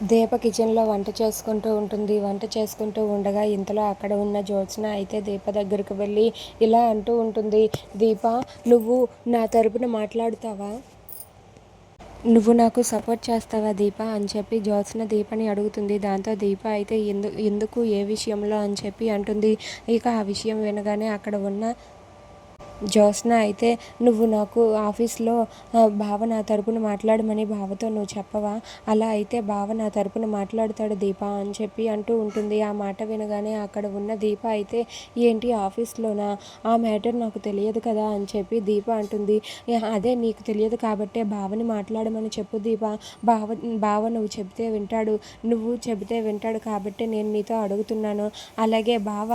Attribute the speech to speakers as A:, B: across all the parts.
A: దీప కిచెన్లో వంట చేసుకుంటూ ఉంటుంది. వంట చేసుకుంటూ ఉండగా ఇంతలో అక్కడ ఉన్న జ్యోత్స్న అయితే దీప దగ్గరికి వెళ్ళి ఇలా అంటూ ఉంటుంది. దీప నువ్వు నా తరపున మాట్లాడుతావా? నువ్వు నాకు సపోర్ట్ చేస్తావా దీప? అని చెప్పి జ్యోత్స్న దీపని అడుగుతుంది. దాంతో దీప అయితే ఎందు ఎందుకు? ఏ విషయంలో? అని చెప్పి అంటుంది. ఇక ఆ విషయం వినగానే అక్కడ ఉన్న జ్యోత్స్న అయితే నువ్వు నాకు ఆఫీస్లో బావ నా తరపున మాట్లాడమని బావతో నువ్వు చెప్పవా? అలా అయితే బావ నా తరపున మాట్లాడతాడు దీప అని చెప్పి అంటూ ఉంటుంది. ఆ మాట వినగానే అక్కడ ఉన్న దీప అయితే ఏంటి ఆఫీస్లోనా? ఆ మ్యాటర్ నాకు తెలియదు కదా? అని చెప్పి దీప అంటుంది. అదే నీకు తెలియదు కాబట్టే బావని మాట్లాడమని చెప్పు దీప. బావ బావ నువ్వు చెబితే వింటాడు. నువ్వు చెబితే వింటాడు కాబట్టి నేను నీతో అడుగుతున్నాను. అలాగే బావ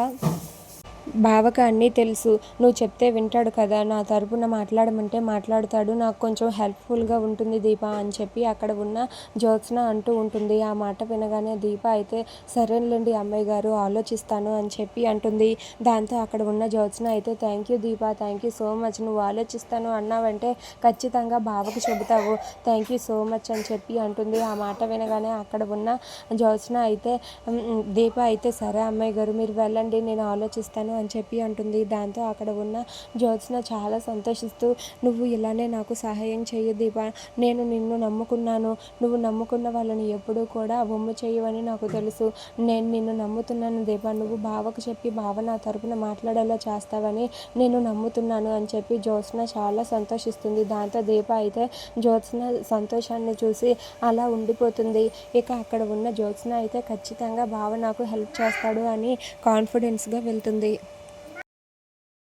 A: బావకు అన్నీ తెలుసు. నువ్వు చెప్తే వింటాడు కదా నా తరపున మాట్లాడమంటే మాట్లాడతాడు. నాకు కొంచెం హెల్ప్ఫుల్గా ఉంటుంది దీప అని చెప్పి అక్కడ ఉన్న జ్యోత్స్న అంటూ ఉంటుంది. ఆ మాట వినగానే దీప అయితే సరేలేండి అమ్మాయి గారు ఆలోచిస్తాను అని చెప్పి అంటుంది. దాంతో అక్కడ ఉన్న జ్యోత్స్న అయితే thank you Deepa thank you so much నువ్వు ఆలోచిస్తాను అన్నావంటే ఖచ్చితంగా బావకు చెబుతావు థ్యాంక్ యూ సో మచ్ అని చెప్పి అంటుంది. ఆ మాట వినగానే అక్కడ ఉన్న జ్యోత్స్న అయితే దీప అయితే సరే అమ్మాయి గారు మీరు వెళ్ళండి నేను ఆలోచిస్తాను అని చెప్పి అంటుంది. దాంతో అక్కడ ఉన్న జ్యోత్స్న చాలా సంతోషిస్తూ నువ్వు ఇలానే నాకు సహాయం చేయు దీపా. నేను నిన్ను నమ్ముకున్నాను. నువ్వు నమ్ముకున్న వాళ్ళని ఎప్పుడూ కూడా బొమ్మ చేయవని నాకు తెలుసు. నేను నిన్ను నమ్ముతున్నాను దీపా. నువ్వు బావకు చెప్పి బావ నా తరపున మాట్లాడేలా చేస్తావని నేను నమ్ముతున్నాను అని చెప్పి జ్యోత్స్న చాలా సంతోషిస్తుంది. దాంతో దీప అయితే జ్యోత్స్న సంతోషాన్ని చూసి అలా ఉండిపోతుంది. ఇక అక్కడ ఉన్న జ్యోత్స్న అయితే ఖచ్చితంగా బావ నాకు హెల్ప్ చేస్తాడు అని కాన్ఫిడెన్స్గా వెళ్తుంది.